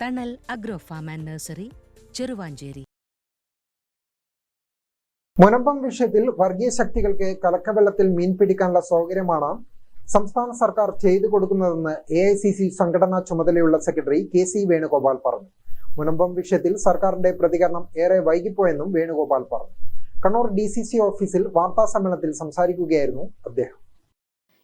Thanal agro farm and nursery Cheruvanchery. Munambam വിഷയത്തിൽ വർഗീയ ശക്തികൾക്ക് കലക്കവെള്ളത്തിൽ മീൻ പിടിക്കാനുള്ള സൗകര്യമാണ് സംസ്ഥാന സർക്കാർ ചെയ്തു കൊടുക്കുന്നതെന്ന് എ ഐ സി സി സംഘടനാ ചുമതലയുള്ള സെക്രട്ടറി കെ സി വേണുഗോപാൽ പറഞ്ഞു. മുനമ്പം വിഷയത്തിൽ സർക്കാരിന്റെ പ്രതികരണം ഏറെ വൈകിപ്പോയെന്നും വേണുഗോപാൽ പറഞ്ഞു. കണ്ണൂർ ഡി സി സി ഓഫീസിൽ വാർത്താ സമ്മേളനത്തിൽ സംസാരിക്കുകയായിരുന്നു അദ്ദേഹം.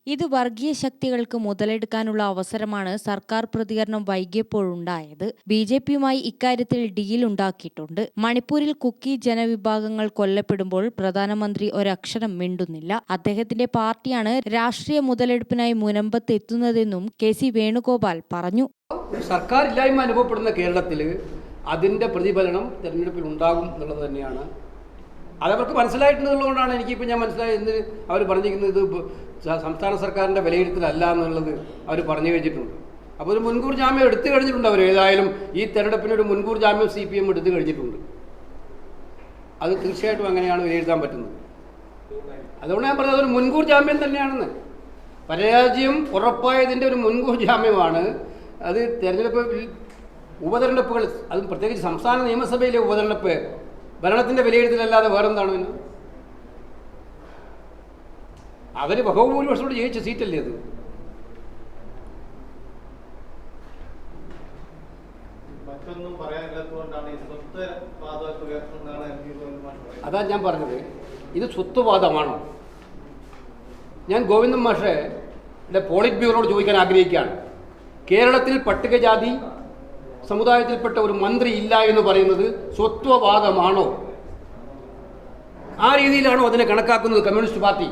ഇത് വർഗീയ ശക്തികൾക്ക് മുതലെടുക്കാനുള്ള അവസരമാണ് സർക്കാർ പ്രതികരണം വൈകിയപ്പോഴുണ്ടായത്. ബി ജെ പിയുമായി ഇക്കാര്യത്തിൽ ഡീൽ ഉണ്ടാക്കിയിട്ടുണ്ട്. മണിപ്പൂരിൽ കുക്കി ജനവിഭാഗങ്ങൾ കൊല്ലപ്പെടുമ്പോൾ പ്രധാനമന്ത്രി ഒരക്ഷരം മിണ്ടുന്നില്ല. അദ്ദേഹത്തിന്റെ പാർട്ടിയാണ് രാഷ്ട്രീയ മുതലെടുപ്പിനായി മുനമ്പത്ത് എത്തുന്നതെന്നും കെ സി വേണുഗോപാൽ പറഞ്ഞു. സർക്കാർ ഇല്ലായ്മ അനുഭവപ്പെടുന്ന കേരളത്തിൽ അതിന്റെ പ്രതിഫലനം തെരഞ്ഞെടുപ്പിൽ ഉണ്ടാകും എന്നുള്ളത് തന്നെയാണ് അതവർക്ക് മനസ്സിലായിട്ടുള്ളതുകൊണ്ടാണ് എനിക്കിപ്പോൾ ഞാൻ മനസ്സിലായത് എന്ന് അവർ പറഞ്ഞിരിക്കുന്നത് ഇത് സംസ്ഥാന സർക്കാരിന്റെ വിലയിരുത്തലല്ല എന്നുള്ളത് അവർ പറഞ്ഞു വെച്ചിട്ടുണ്ട് അപ്പോൾ ഒരു മുൻകൂർ ജാമ്യം എടുത്തു കഴിഞ്ഞിട്ടുണ്ട് അവർ ഏതായാലും ഈ തെരഞ്ഞെടുപ്പിന് ഒരു മുൻകൂർ ജാമ്യം സി പി എം എടുത്തു കഴിഞ്ഞിട്ടുണ്ട്. അത് തീർച്ചയായിട്ടും അങ്ങനെയാണ് വിലയിരുത്താൻ പറ്റുന്നത്. അതുകൊണ്ട് ഞാൻ പറഞ്ഞത് ഒരു മുൻകൂർ ജാമ്യം തന്നെയാണെന്ന്. പരാജയം ഉറപ്പായതിന്റെ ഒരു മുൻകൂർ ജാമ്യമാണ്. അത് തെരഞ്ഞെടുപ്പ് ഉപതെരഞ്ഞെടുപ്പുകൾ അതും പ്രത്യേകിച്ച് സംസ്ഥാന നിയമസഭയിലെ ഉപതെരഞ്ഞെടുപ്പ് ഭരണത്തിന്റെ വിലയിരുത്തലല്ലാതെ വേറെന്താണ് പിന്നെ? അവർ ബഹുഭൂരിപക്ഷത്തോട് ജയിച്ച സീറ്റല്ലേ അത്. അതാ ഞാൻ പറഞ്ഞത്. ഇത് സ്വത്വവാദമാണോ ഞാൻ ഗോവിന്ദൻ മാഷയുടെ പോളിറ്റ് ബ്യൂറോട് ചോദിക്കാൻ ആഗ്രഹിക്കുകയാണ്. കേരളത്തിൽ പട്ടികജാതി സമുദായത്തിൽപ്പെട്ട ഒരു മന്ത്രി ഇല്ല എന്ന് പറയുന്നത് സ്വത്വവാദമാണോ? ആ രീതിയിലാണോ അതിനെ കണക്കാക്കുന്നത് communist party?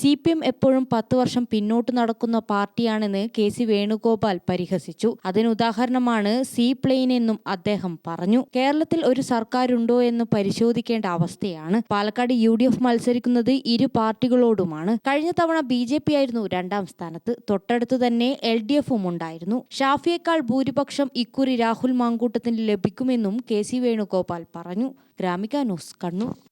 C P M എപ്പോഴും പത്ത് വർഷം പിന്നോട്ട് നടക്കുന്ന പാർട്ടിയാണെന്ന് കെ സി വേണുഗോപാൽ പരിഹസിച്ചു. അതിനുദാഹരണമാണ് സീ പ്ലെയിൻ എന്നും അദ്ദേഹം പറഞ്ഞു. കേരളത്തിൽ ഒരു സർക്കാരുണ്ടോ എന്ന് പരിശോധിക്കേണ്ട അവസ്ഥയാണ്. പാലക്കാട് യു ഡി എഫ് മത്സരിക്കുന്നത് ഇരു പാർട്ടികളോടുമാണ്. കഴിഞ്ഞ തവണ ബി ജെ പി ആയിരുന്നു രണ്ടാം സ്ഥാനത്ത്. തൊട്ടടുത്ത് തന്നെ എൽ ഡി എഫും ഉണ്ടായിരുന്നു. ഷാഫിയേക്കാൾ ഭൂരിപക്ഷം ഇക്കുറി രാഹുൽ മാങ്കൂട്ടത്തിന് ലഭിക്കുമെന്നും കെ സി വേണുഗോപാൽ പറഞ്ഞു. Gramika news Kannur.